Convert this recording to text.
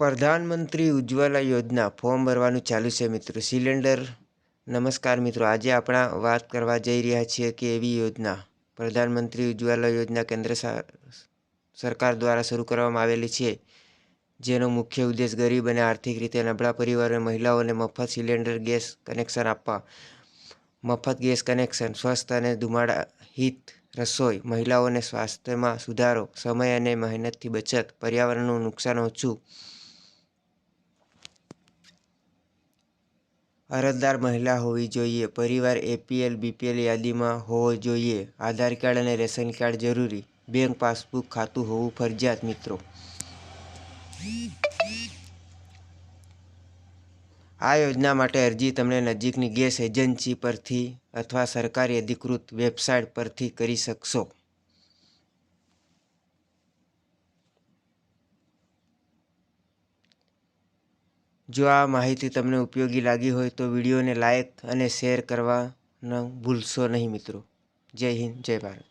પ્રધાનમંત્રી ઉજ્જવલા યોજના ફોર્મ ભરવાનું ચાલુ છે મિત્રો. સિલિન્ડર, નમસ્કાર મિત્રો. આજે આપણા વાત કરવા જઈ રહ્યા છીએ કે એવી યોજના, પ્રધાનમંત્રી ઉજ્જવલા યોજના કેન્દ્ર સરકાર દ્વારા શરૂ કરવામાં આવેલી છે, જેનો મુખ્ય ઉદ્દેશ ગરીબ અને આર્થિક રીતે નબળા પરિવારો મહિલાઓને મફત સિલિન્ડર, ગેસ કનેક્શન આપવા, મફત ગેસ કનેક્શન, સ્વસ્થ અને ધુમાડાહિત રસોઈ, મહિલાઓને સ્વાસ્થ્યમાં સુધારો, સમય અને મહેનતથી બચત, પર્યાવરણનું નુકસાન ઓછું અરજદાર મહિલા હોવી જોઈએ. પરિવાર એપીએલ બીપીએલ યાદીમાં હોવો જોઈએ. આધાર કાર્ડ અને રેશન કાર્ડ જરૂરી. બેંક પાસબુક ખાતું હોવું ફરજિયાત, મિત્રો. આ યોજના માટે અરજી તમને નજીકની ગેસ એજન્સી પરથી અથવા સરકારી અધિકૃત વેબસાઇટ પરથી કરી શકશો. જો આ માહિતી તમને ઉપયોગી લાગી હોય તો વિડીયોને લાઇક અને શેર કરવાનું ભૂલશો નહીં મિત્રો. જય હિન્દ, જય ભારત.